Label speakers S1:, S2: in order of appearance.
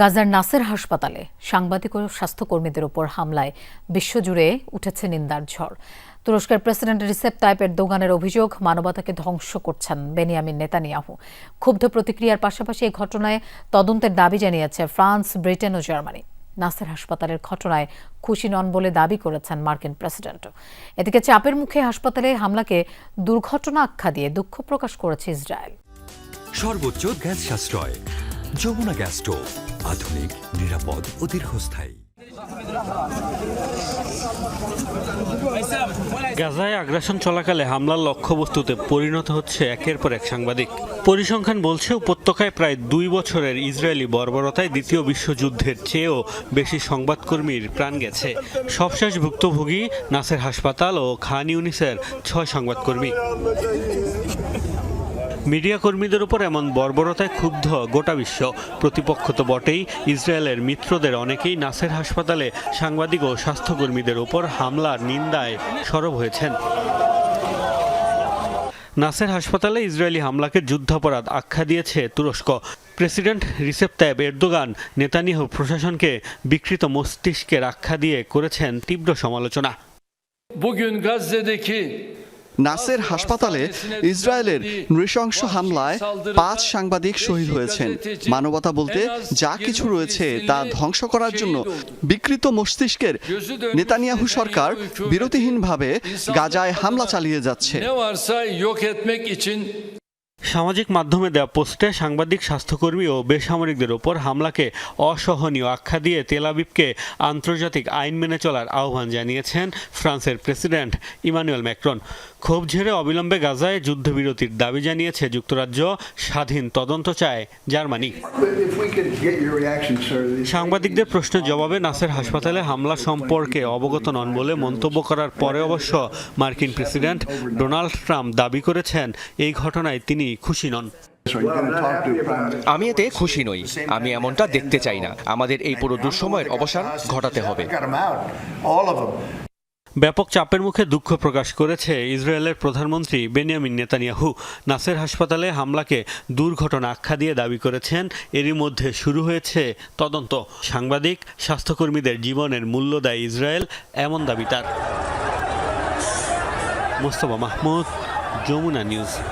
S1: গাজার নাসের হাসপাতালে সাংবাদিক ও স্বাস্থ্যকর্মীদের ওপর হামলায় বিশ্বজুড়ে উঠেছে নিন্দার ঝড় তুরস্কের প্রেসিডেন্ট রিসেপ টাইপের দোকানের অভিযোগ মানবতাকে ধ্বংস করছেন বেনিয়ামিন নেতানিয়াহু ক্ষুব্ধ প্রতিক্রিয়ার পাশাপাশি এই ঘটনায় তদন্তের দাবি জানিয়েছে ফ্রান্স ব্রিটেন ও জার্মানি নাসের হাসপাতালের ঘটনায় খুশি নন বলে দাবি করেছেন মার্কিন প্রেসিডেন্ট এদিকে চাপের মুখে হাসপাতালে হামলাকে দুর্ঘটনা আখ্যা দিয়ে দুঃখ প্রকাশ করেছে ইসরায়েল
S2: সর্বোচ্চ গ্যাস সাশ্রয় যমুনা গ্যাস স্টোভ আধুনিক নিরাপদ ও দীর্ঘস্থায়ী
S3: গাজায় আগ্রাসন চলাকালে হামলার লক্ষ্যবস্তুতে পরিণত হচ্ছে একের পর এক সাংবাদিক পরিসংখ্যান বলছে উপত্যকায় প্রায় দুই বছরের ইসরায়েলি বর্বরতায় দ্বিতীয় বিশ্বযুদ্ধের চেয়েও বেশি সংবাদকর্মীর প্রাণ গেছে সবশেষ ভুক্তভোগী নাসের হাসপাতাল ও খান ইউনিসের ছয় সংবাদকর্মী মিডিয়া কর্মীদের উপর এমন বর্বরতায় ক্ষুব্ধ গোটা বিশ্ব প্রতিপক্ষ তো বটেই ইসরায়েলের মিত্রদের অনেকেই নাসের হাসপাতালে সাংবাদিক ও স্বাস্থ্যকর্মীদের ওপর হামলার নিন্দায় সরব হয়েছেন নাসের হাসপাতালে ইসরায়েলি হামলাকে যুদ্ধাপরাধ আখ্যা দিয়েছে তুরস্ক president Recep Tayyip Erdogan Netanyahu প্রশাসনকে বিকৃত মস্তিষ্কের আখ্যা দিয়ে করেছেন তীব্র সমালোচনা Bugün
S4: Gazze'deki নাসের হাসপাতালে ইসরায়েলের নৃশংস হামলায় পাঁচ সাংবাদিক শহীদ হয়েছেন মানবতা বলতে যা কিছু রয়েছে তা ধ্বংস করার জন্য বিকৃত মস্তিষ্কের নেতানিয়াহু সরকার বিরতিহীনভাবে গাজায় হামলা চালিয়ে যাচ্ছে
S3: সামাজিক মাধ্যমে দেওয়া পোস্টে সাংবাদিক স্বাস্থ্যকর্মী ও বেসামরিকদের ওপর হামলাকে অসহনীয় আখ্যা দিয়ে তেলাবিবকে আন্তর্জাতিক আইন মেনে চলার আহ্বান জানিয়েছেন ফ্রান্সের প্রেসিডেন্ট ইমানুয়েল ম্যাক্রন ক্ষোভ ঝেড়ে অবিলম্বে গাজায় যুদ্ধবিরতির দাবি জানিয়েছে যুক্তরাজ্য স্বাধীন তদন্ত চায় জার্মানি সাংবাদিকদের প্রশ্নের জবাবে নাসের হাসপাতালে হামলা সম্পর্কে অবগত নন বলে মন্তব্য করার পরে অবশ্য মার্কিন প্রেসিডেন্ট ডোনাল্ড ট্রাম্প দাবি করেছেন এই ঘটনায় তিনি খুশি নন
S5: আমি এতে খুশি নই আমি এমনটা দেখতে চাই না আমাদের এই পুরো দুঃসময়ের অবসান ঘটাতে হবে
S3: ব্যাপক চাপের মুখে দুঃখ প্রকাশ করেছে ইসরায়েলের প্রধানমন্ত্রী বেনিয়ামিন নেতানিয়াহু নাসের হাসপাতালে হামলাকে দুর্ঘটনা আখ্যা দিয়ে দাবি করেছেন এরই মধ্যে শুরু হয়েছে তদন্ত সাংবাদিক স্বাস্থ্যকর্মীদের জীবনের মূল্য দেয় ইসরায়েল এমন দাবি তার মোস্তফা মাহমুদ যমুনা নিউজ